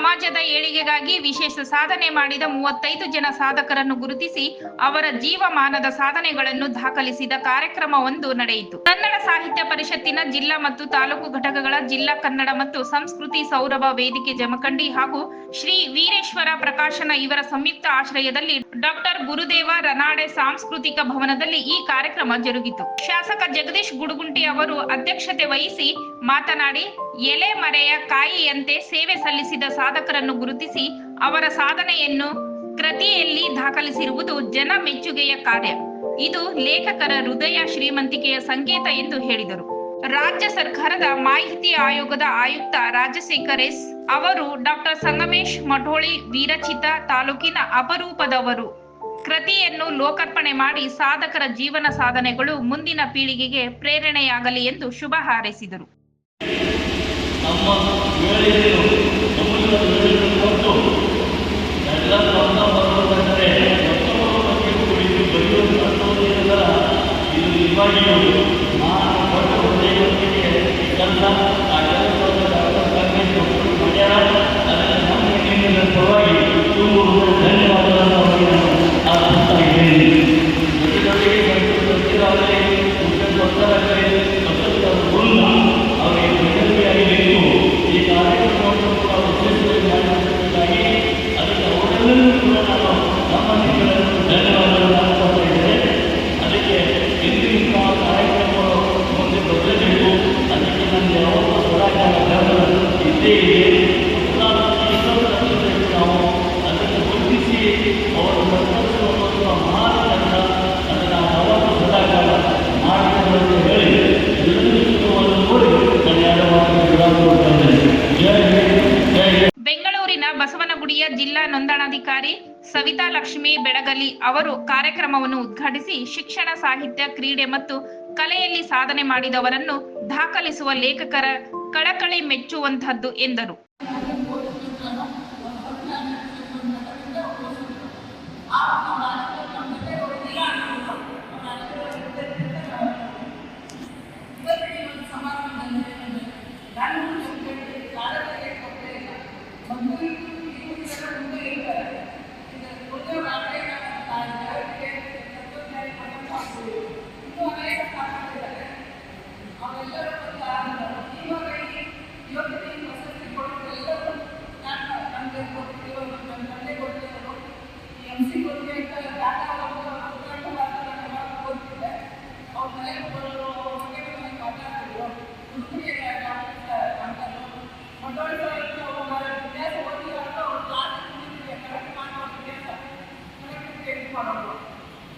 ಸಮಾಜದ ಏಳಿಗೆಗಾಗಿ ವಿಶೇಷ ಸಾಧನೆ ಮಾಡಿದ ಮೂವತ್ತೈದು ಜನ ಸಾಧಕರನ್ನು ಗುರುತಿಸಿ ಅವರ ಜೀವಮಾನದ ಸಾಧನೆಗಳನ್ನು ದಾಖಲಿಸಿದ ಕಾರ್ಯಕ್ರಮವೊಂದು ನಡೆಯಿತು. ಕನ್ನಡ ಸಾಹಿತ್ಯ ಪರಿಷತ್ತಿನ ಜಿಲ್ಲಾ ಮತ್ತು ತಾಲೂಕು ಘಟಕಗಳ ಜಿಲ್ಲಾ ಕನ್ನಡ ಮತ್ತು ಸಂಸ್ಕೃತಿ ಸೌರಭ ವೇದಿಕೆ ಜಮಖಂಡಿ ಹಾಗೂ ಶ್ರೀ ವೀರೇಶ್ವರ ಪ್ರಕಾಶನ ಇವರ ಸಂಯುಕ್ತ ಆಶ್ರಯದಲ್ಲಿ ಡಾಕ್ಟರ್ ಗುರುದೇವ ರನಾಡೆ ಸಾಂಸ್ಕೃತಿಕ ಭವನದಲ್ಲಿ ಈ ಕಾರ್ಯಕ್ರಮ ಜರುಗಿತು. ಶಾಸಕ ಜಗದೀಶ್ ಗುಡುಗುಂಟಿ ಅವರು ಅಧ್ಯಕ್ಷತೆ ವಹಿಸಿ ಮಾತನಾಡಿ ಎಲೆ ಮರೆಯ ಕಾಯಿಯಂತೆ ಸೇವೆ ಸಲ್ಲಿಸಿದ ಸಾಧಕರನ್ನು ಗುರುತಿಸಿ ಅವರ ಸಾಧನೆಯನ್ನು ಕೃತಿಯಲ್ಲಿ ದಾಖಲಿಸಿರುವುದು ಜನ ಮೆಚ್ಚುಗೆಯ ಕಾರ್ಯ. ಇದು ಲೇಖಕರ ಹೃದಯ ಶ್ರೀಮಂತಿಕೆಯ ಸಂಕೇತ ಎಂದು ಹೇಳಿದರು. ರಾಜ್ಯ ಸರ್ಕಾರದ ಮಾಹಿತಿ ಆಯೋಗದ ಆಯುಕ್ತ ರಾಜಶೇಖರ್ ಎಸ್. ಅವರು ಡಾಕ್ಟರ್ ಸಂಗಮೇಶ್ ಮಠೋಳಿ ವೀರಚಿತ ತಾಲೂಕಿನ ಅಪರೂಪದವರು. ಕೃತಿಯನ್ನು ಲೋಕಾರ್ಪಣೆ ಮಾಡಿ ಸಾಧಕರ ಜೀವನ ಸಾಧನೆಗಳು ಮುಂದಿನ ಪೀಳಿಗೆಗೆ ಪ್ರೇರಣೆಯಾಗಲಿ ಎಂದು ಶುಭ ಹಾರೈಸಿದರು. ನಮ್ಮ ವೇಳೆಯನ್ನು ಸಮುದ್ರ ವೇಳೆಯನ್ನು ಕೊಟ್ಟು ಎಲ್ಲ ಸ್ವಂತ ಬರುವುದಂದರೆ ಮತ್ತೊಬ್ಬರ ಬಗ್ಗೆ ಕುರಿತು ಬರೆಯುವಂಥದ್ದೆಲ್ಲ ಇದು ನಿಜವಾಗಿಯೂ ನಾನು ಕೊಟ್ಟು ಹೃದಯಕ್ಕೆ ಎಲ್ಲ ಆ ಕೆಲಸವನ್ನು ಮಾಡ್ಯಾರ, ಅದನ್ನು ನಮ್ಮ ಪರವಾಗಿ ಬಸವನಗುಡಿಯ ಜಿಲ್ಲಾ ನೋಂದಣಾಧಿಕಾರಿ ಸವಿತಾ ಲಕ್ಷ್ಮಿ ಬೆಳಗಲಿ ಅವರು ಕಾರ್ಯಕ್ರಮವನ್ನು ಉದ್ಘಾಟಿಸಿ ಶಿಕ್ಷಣ, ಸಾಹಿತ್ಯ, ಕ್ರೀಡೆ ಮತ್ತು ಕಲೆಯಲ್ಲಿ ಸಾಧನೆ ಮಾಡಿದವರನ್ನು ದಾಖಲಿಸುವ ಲೇಖಕರ ಕಳಕಳಿ ಮೆಚ್ಚುವಂತಹದ್ದು ಎಂದರು.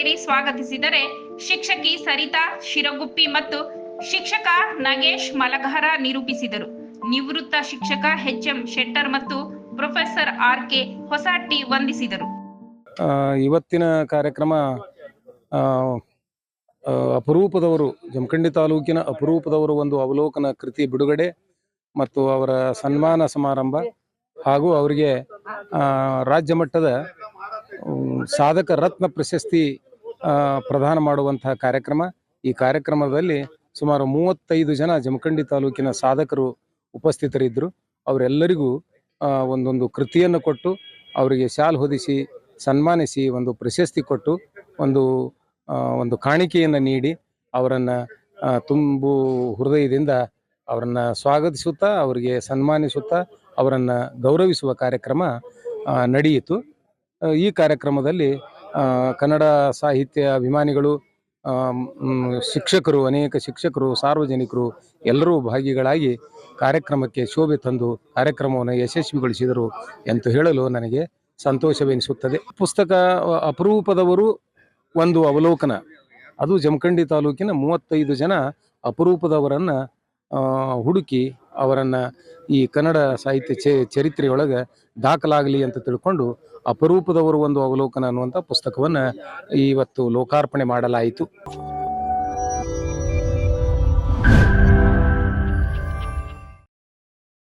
ತಳಕೇರಿ ಸ್ವಾಗತಿಸಿದರೆ ಶಿಕ್ಷಕಿ ಸರಿತಾ, ಶಿರಗುಪ್ಪಿ ಮತ್ತು ಶಿಕ್ಷಕ ನಗೇಶ್ ಮಲಗಹರ ನಿರೂಪಿಸಿದರು. ನಿವೃತ್ತ ಶಿಕ್ಷಕ ಎಚ್ ಎಂ ಶೆಟ್ಟರ್ ಮತ್ತು ಪ್ರೊಫೆಸರ್ ಆರ್ ಕೆ ಹೊಸಟ್ಟಿ ವಂದಿಸಿದರು ಇವತ್ತಿನ ಕಾರ್ಯಕ್ರಮ ಅಪರೂಪದವರು, ಜಮಖಂಡಿ ತಾಲೂಕಿನ ಅಪರೂಪದವರು ಒಂದು ಅವಲೋಕನ ಕೃತಿ ಬಿಡುಗಡೆ ಮತ್ತು ಅವರ ಸನ್ಮಾನ ಸಮಾರಂಭ ಹಾಗೂ ಅವರಿಗೆ ರಾಜ್ಯ ಮಟ್ಟದ ಸಾಧಕ ರತ್ನ ಪ್ರಶಸ್ತಿ ಪ್ರದಾನ ಮಾಡುವಂತಹ ಕಾರ್ಯಕ್ರಮ. ಈ ಕಾರ್ಯಕ್ರಮದಲ್ಲಿ ಸುಮಾರು ಮೂವತ್ತೈದು ಜನ ಜಮಖಂಡಿ ತಾಲೂಕಿನ ಸಾಧಕರು ಉಪಸ್ಥಿತರಿದ್ದರು. ಅವರೆಲ್ಲರಿಗೂ ಒಂದೊಂದು ಕೃತಿಯನ್ನು ಕೊಟ್ಟು, ಅವರಿಗೆ ಶಾಲ್ ಹೊದಿಸಿ, ಸನ್ಮಾನಿಸಿ, ಒಂದು ಪ್ರಶಸ್ತಿ ಕೊಟ್ಟು, ಒಂದು ಒಂದು ಕಾಣಿಕೆಯನ್ನು ನೀಡಿ, ಅವರನ್ನು ತುಂಬು ಹೃದಯದಿಂದ ಅವರನ್ನು ಸ್ವಾಗತಿಸುತ್ತಾ, ಅವರಿಗೆ ಸನ್ಮಾನಿಸುತ್ತಾ, ಅವರನ್ನು ಗೌರವಿಸುವ ಕಾರ್ಯಕ್ರಮ ನಡೆಯಿತು. ಈ ಕಾರ್ಯಕ್ರಮದಲ್ಲಿ ಕನ್ನಡ ಸಾಹಿತ್ಯ ಅಭಿಮಾನಿಗಳು ಶಿಕ್ಷಕರು, ಅನೇಕ ಶಿಕ್ಷಕರು, ಸಾರ್ವಜನಿಕರು ಎಲ್ಲರೂ ಭಾಗಿಗಳಾಗಿ ಕಾರ್ಯಕ್ರಮಕ್ಕೆ ಶೋಭೆ ತಂದು ಕಾರ್ಯಕ್ರಮವನ್ನು ಯಶಸ್ವಿಗೊಳಿಸಿದರು ಎಂದು ಹೇಳಲು ನನಗೆ ಸಂತೋಷವೆನಿಸುತ್ತದೆ. ಪುಸ್ತಕ ಅಪರೂಪದವರು ಒಂದು ಅವಲೋಕನ. ಅದು ಜಮಖಂಡಿ ತಾಲೂಕಿನ ಮೂವತ್ತೈದು ಜನ ಅಪರೂಪದವರನ್ನ ಹುಡುಕಿ ಅವರನ್ನು ಈ ಕನ್ನಡ ಸಾಹಿತ್ಯ ಚ, ಚರಿತ್ರೆಯೊಳಗೆ ದಾಖಲಾಗಲಿ ಅಂತ ತಿಳ್ಕೊಂಡು ಅಪರೂಪದವರು ಒಂದು ಅವಲೋಕನ ಅನ್ನುವಂಥ ಪುಸ್ತಕವನ್ನು ಇವತ್ತು ಲೋಕಾರ್ಪಣೆ ಮಾಡಲಾಯಿತು.